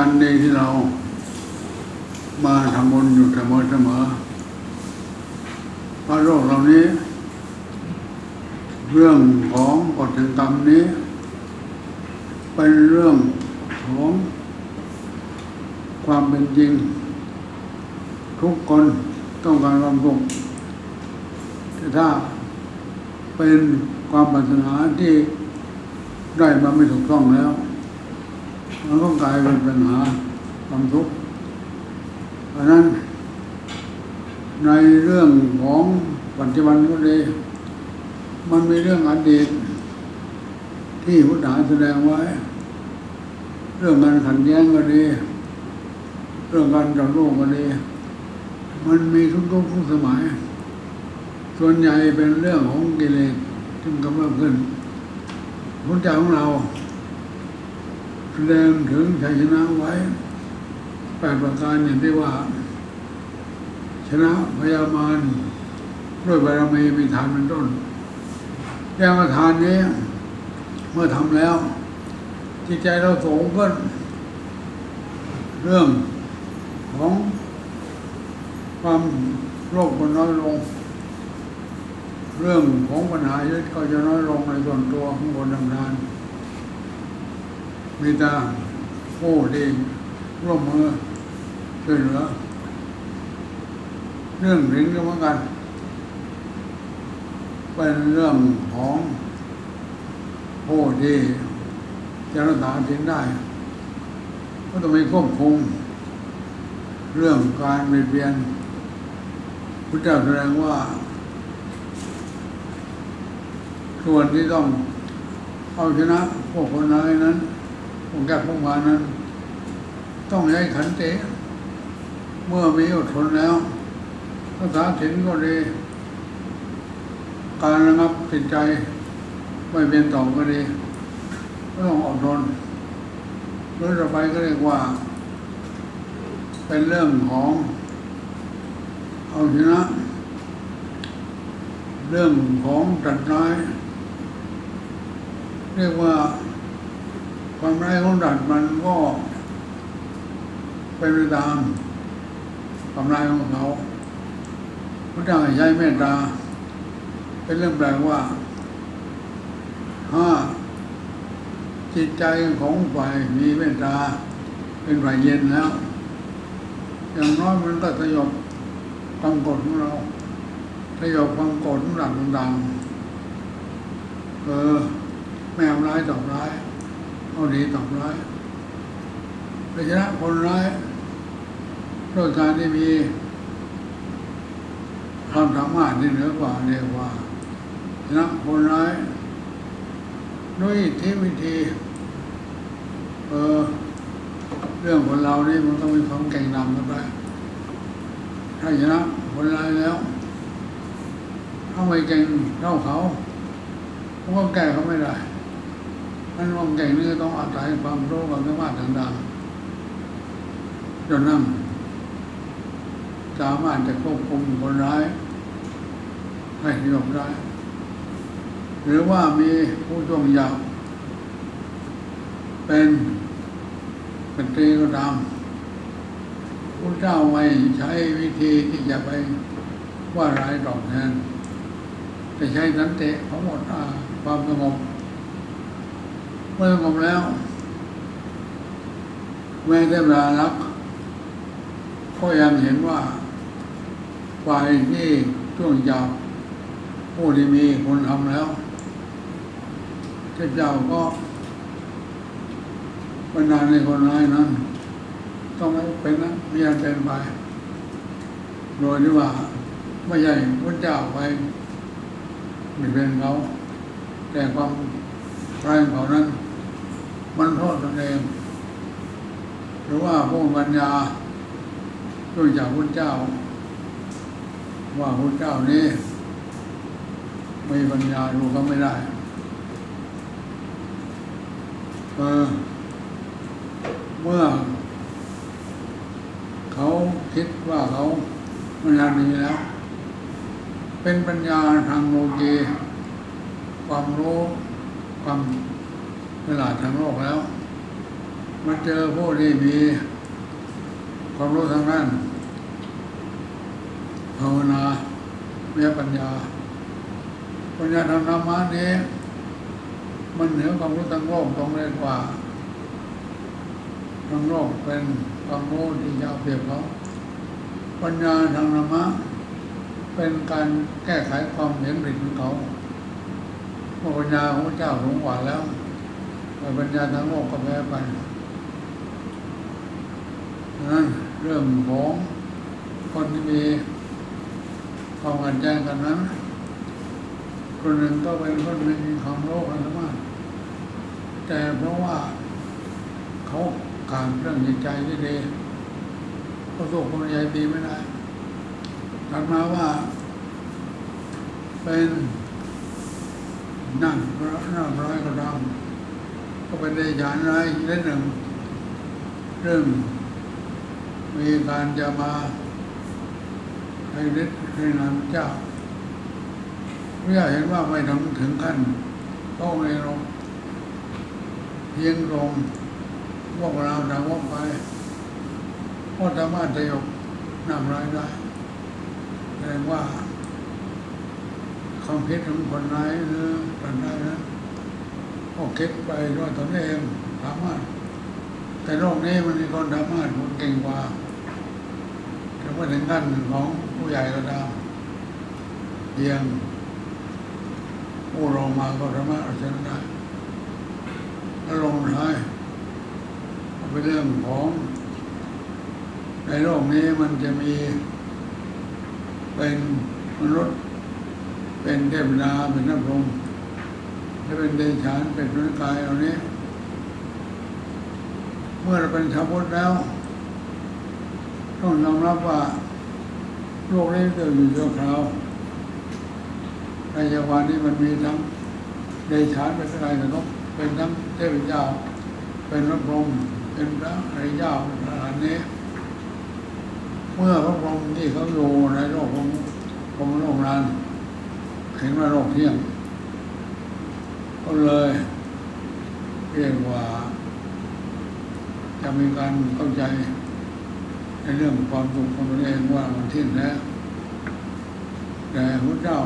การดีที่เรามาทำบุญอยู่เสมอเสมอพระโลกเหล่านี้ เรื่องของกฎแห่งกรรมนี้ เป็นเรื่องของความเป็นจริง ทุกคนต้องการความสุขแต่ถ้าเป็นความปรารถนาที่ได้มาไม่ถูกต้องแล้ว มันก็กลายเป็นปัญหาความทุกข์เพราะนั้น ในเรื่องของปัจจุบันก็ดีมันมีเรื่องอดีต ที่พุทธาแสดงไว้ เรื่องการขัดแย้งก็ดี เรื่องการจับโลกก็ดี มันมีทุกยุคทุกสมัย ส่วนใหญ่เป็นเรื่องของกิเลสที่กำลังขึ้นพุทธเจ้าของเรา แสดงถึงชัยชนะไว้แปดประการอย่างที่ว่า ชนะพยามารด้วยบารมีมีทานเป็นต้นอย่างว่าทานนี้ เมื่อทำแล้ว จิตใจเราสงขึ้นเรื่องของความโลภก็น้อยลง เรื่องของปัญหาชีวิตก็จะน้อยลงในส่วนตัวข้างบนดำนาน มีตาโอ้ดีร่วมมือช่วยเหลือ เรื่องลิ้นก็เหมือนกัน เป็นเรื่องของโอ้ดีจะรักษาทิ้งได้ ก็ต้องมีควบคุม เรื่องการเบียดเบียนพระเจ้าแสดงว่า ส่วนที่ต้องเอาชนะพวกคนร้ายนั้น พวกแกพวกมานั้น ต้องใช้ขันติเมื่อมีอดทนแล้วภาษาถิ่นก็ดี การระงับจิตใจไม่เป็นต่อก็ดีก็ต้องอดทนเรื่องต่อไปก็เรียกว่า เป็นเรื่องของเอาชนะ เรื่องของจัดร้ายเรียกว่า ความร้ายของดัดมันก็เป็นไปตามความร้ายของเขาพระเจ้าให้ใช้เมตตา เป็นเรื่องแปลว่าห้าจิตใจของฝ่ายมีเมตตา เป็นฝ่ายเย็นแล้ว อย่างน้อยมันก็สยบความกรธของเราสยบความกรธของเราต่างๆเออไม่เอาร้ายต่อร้าย เอาดีตอบร้ายไปชนะคนร้ายด้วยการที่มีความสามารถที่เหนือกว่าเรียกว่าชนะคนร้ายด้วยทธิวิธีเออเรื่องคนเรานี่มันต้องมีความเก่งนำกันไปถ้าชนะคนร้ายแล้วถ้าไม่เก่งเท่าเขาเขาก็แก้เขาไม่ได้ ท่านควมเก่งนี่ต้องอาศัยความรู้ความสามารถต่างๆจนนั่งสามารถจะควบคุมคนร้ายให้สงบได้ หรือว่ามีผู้ช่วงยาวเป็นเป็นตรีก็ตามพระเจ้าไม่ใช้วิธีที่จะไปว่าร้ายตอบแทนจะใช้สันติของหมดอาความสงบ เมื่อสงบแล้วแม้แต่เวลารักก็ยังเห็นว่าฝ่ายที่ช่วงยาวผู้ที่มีคนทำแล้วเทพเจ้าก็บรรดาในคนร้ายนั้น ต้องเป็นนะมีอันเป็นไปโดยที่ว่าไม่ใช่พระเจ้าไปม่เป็นเขาแต่ความร้ายของเขานั้น มันโทษตนเอง หรือว่าผู้ปัญญาด้วยจากพระเจ้า ว่าพระเจ้านี้มีปัญญาดูเขาไม่ได้เออเมื่อ เขาคิดว่าเขาปัญญาดีแล้ว เป็นปัญญาทางโลกีความรู้ความ ฉลาดทางโลกแล้ว มาเจอผู้ที่มีความรู้ทางนั้นภาวนาเมียปัญญา ปัญญาทางธรรมะนี้ มันเหนือความรู้ทางโลกตรงเลยกว่าทางโลกเป็นความรู้ที่ยาวเปรียบเขาปัญญาทางธรรมะเป็นการแก้ไขความเห็นผิดของเขาเพราะปัญญาของพระเจ้าสูงกว่าแล้ว แต่ปัญญาทางโลกก็แพ้ไปนั้นเรื่องของคนที่มีความขัดแย้งกันนั้นคนหนึ่งก็เป็นคนหนึ่งมีความโลภอันมากแต่เพราะว่าเขาขาดเรื่องจิตใจที่ดีเขาสู้คนใหญ่ดีไม่ได้ถัดมาว่า เป็นนั่งนั่งร้อยก็ดำ ก็เป็นได้ยานร้ายเล่นหนึ่งเรื่องมีการจะมาให้ฤทธิ์ให้นามเจ้าเมื่อเห็นว่าไม่ถึงถึงขั้นต้องในลงเพียงลงพวกเราดาวกไปก็สามารถจะยกนำรายได้แสดงว่าความคิดของคนร้ายหรือคนร้ายนั้น ก็คิดไปด้วยตนเองสามารถแต่โลกนี้มันมีคนสามารถคนเก่งกว่าถึงว่าถึงขั้นของผู้ใหญ่ก็ตามเพียงผู้ลงมาก็สามารถเอาชนะได้แล้วลงท้ายเป็นเรื่องของ ในโลกนี้มันจะมี เป็นมนุษย์ เป็นเทวดาเป็นนักพรหม และเป็นเดชานเป็นพระกายเหล่านี้ เมื่อเราเป็นชาวพุทธแล้ว ต้องยอมรับว่าโลกนี้เกิดอยู่ชั่วคราวในจักรวานี้มันมีทั้งเดชานเป็นอะไรกันก็เป็นทั้งเทพเจ้า เป็นพระพรหมเป็นพระอริยเจ้าขนาดนี้เมื่อพระพรหมที่เขาอยู่ในโลกของของโลกนั้นเห็นว่าโลกเที่ยง ก็เลยเรียกว่า จะมีการเข้าใจในเรื่องความสุขของตนเองว่ามันที่ยงแล้ว แต่พระเจ้า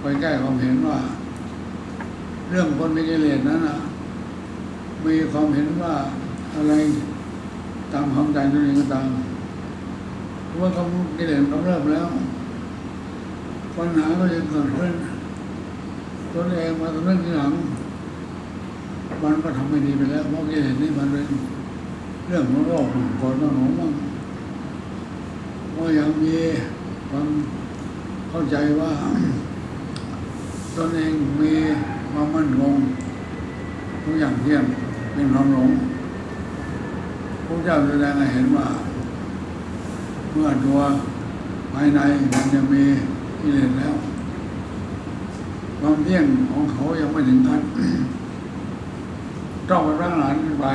ไปแก้ความเห็นว่า เรื่องคนมีกิเลสนั้นนะมีความเห็นว่าอะไรตามความใจตัวเองก็ตามเพราะว่าเขากิเลสเขาเริ่มแล้วปัญหาก็จะเกิดขึ้น ตัวเองมาตรงนั้ทีหลัง มันก็ทำไม่ดีไปแล้วเพราะกิเลสนี่มันเป็นเรื่องของโลกของคนของหนูมั่งว่ายังมีความเข้าใจว่าตนเองมีความมั่นคงทุกอย่างเที่ยงเป็นความหลงพระเจ้าแสดงให้เห็นว่า เมื่อตัวภายในมันจะมีกิเลสแล้ว ความเที่ยงของเขายังไม่ถึงขั้นต้องไปร่างหลานขึ้นไป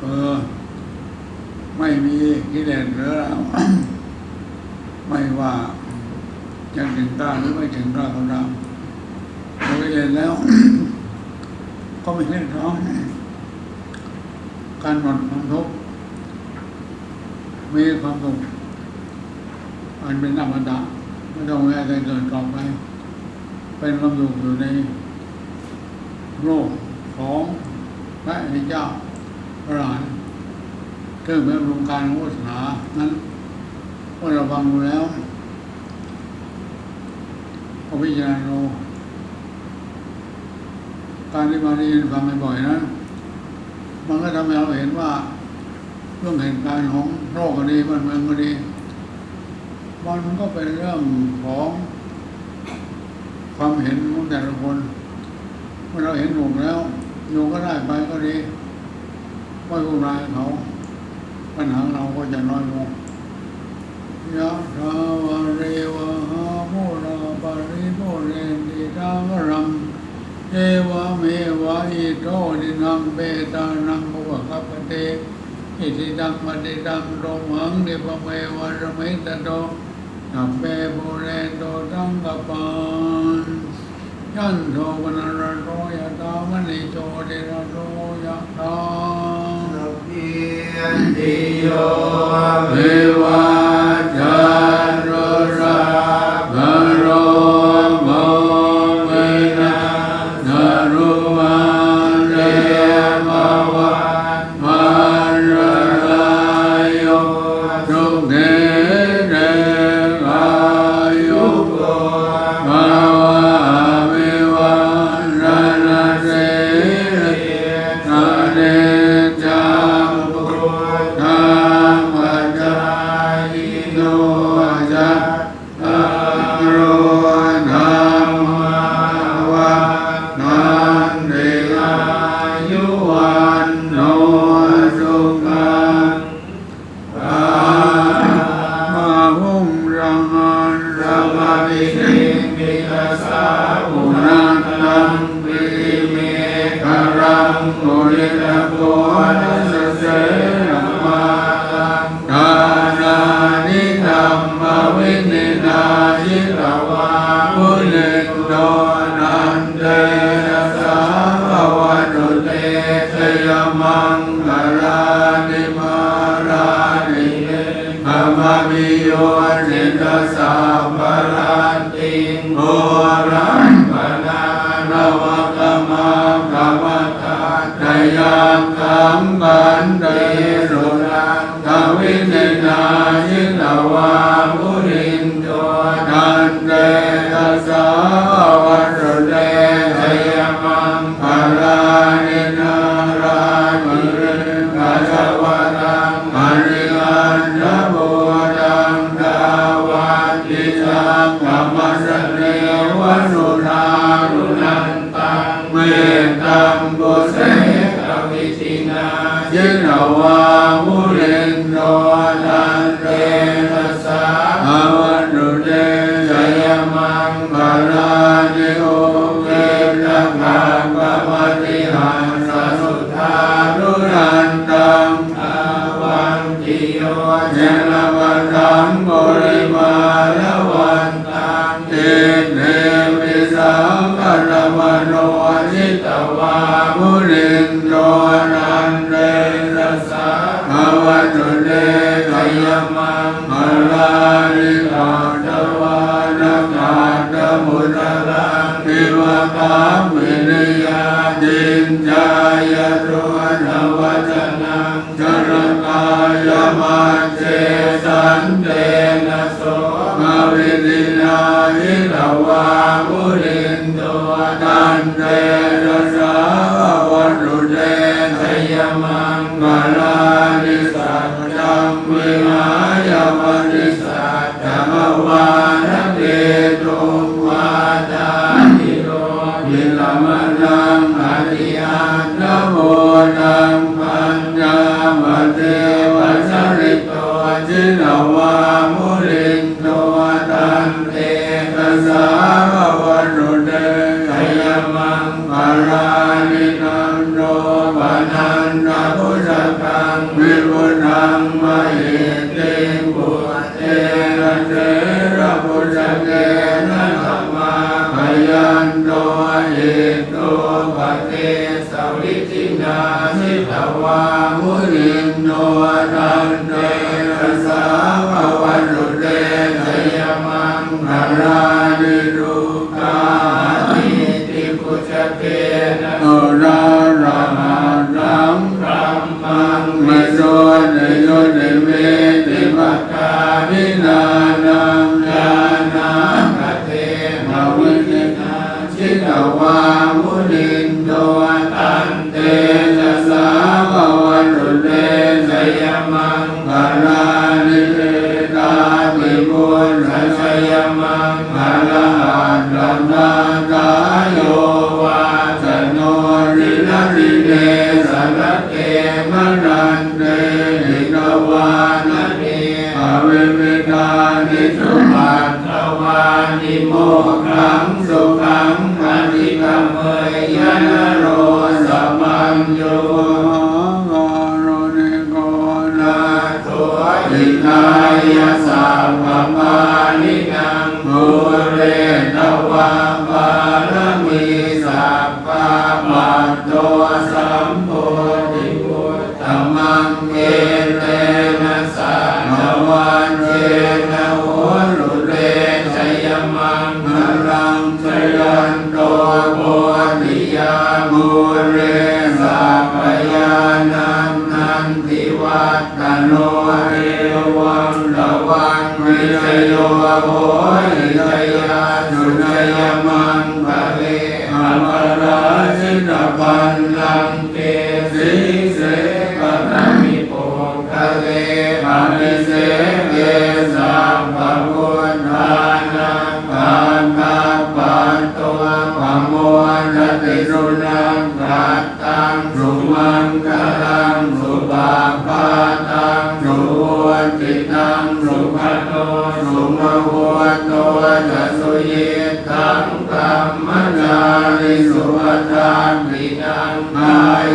เออ ไม่มีกิเลสเหลือแล้ว ไม่ว่าจะถึงกล้าหรือไม่ถึงกล้าก็ตามพอกิเลสแล้ว ก็ไม่ใช่ท้องการหมดความทุกข์มีความสุขอันเป็นธรรมดาไม่ต้องแม้แต่เกิดต่อไป เป็นความสุอยู่ในโลกของพระอริยเจ้าพระรหันต์ซึ่งเป็นวงการของศานานั้นเมื่อเราฟังดูแล้วก็พิจารณาดูการที่มาเรียนฟังบ่อยๆนั้นมันก็ทำให้เราเห็นว่าเรื่องเหตุการณ์ของโรคก็ดีมันเมืองก็ดีมันก็เป็นเรื่องของ ความเห็นของแต่ละคนเมื่อเราเห็นถูกแล้วโยก็ได้ไปก็ดีไม่วุ่นวายเขาปัญหาเราก็จะน้อยลงยะทาวาเรวะหาโมราปาริโมเรนติทาวรังเอวะเมวะอิโตดินังเบตานังภวะคัปเตอิทิดังมติดังโรมังเดปะเมวะระเมตโตนับเปโบเรนโตตังกปาน ยั不能ทปะน们รโทยันตะวันิโ holy, yours in us sun. ารวันตังเตเนวิสาวกรมโนจิตวามุรินโน มารานินัมโนปนันนาพุทธกังวิบุญังมหิติบุเตระเตระพุทธเก Ra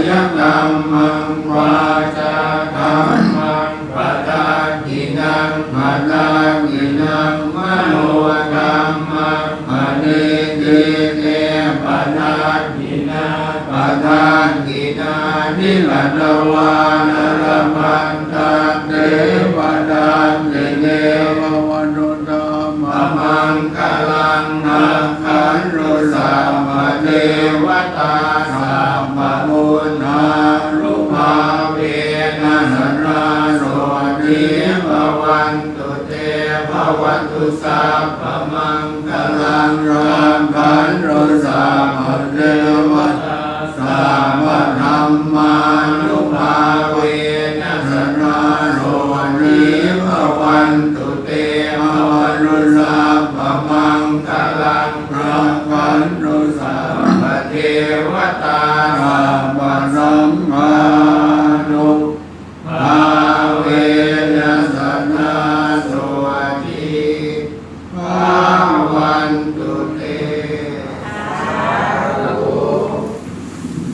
ยนัมมังวาจาธัมมังปะตากินังมะนัากินังมโนกรรมังมเนเกเกปะนากินัาปะทากินานิลนวานรมันตังเทวดาเนเน วันตุสาพมังคลังรามขันโรสา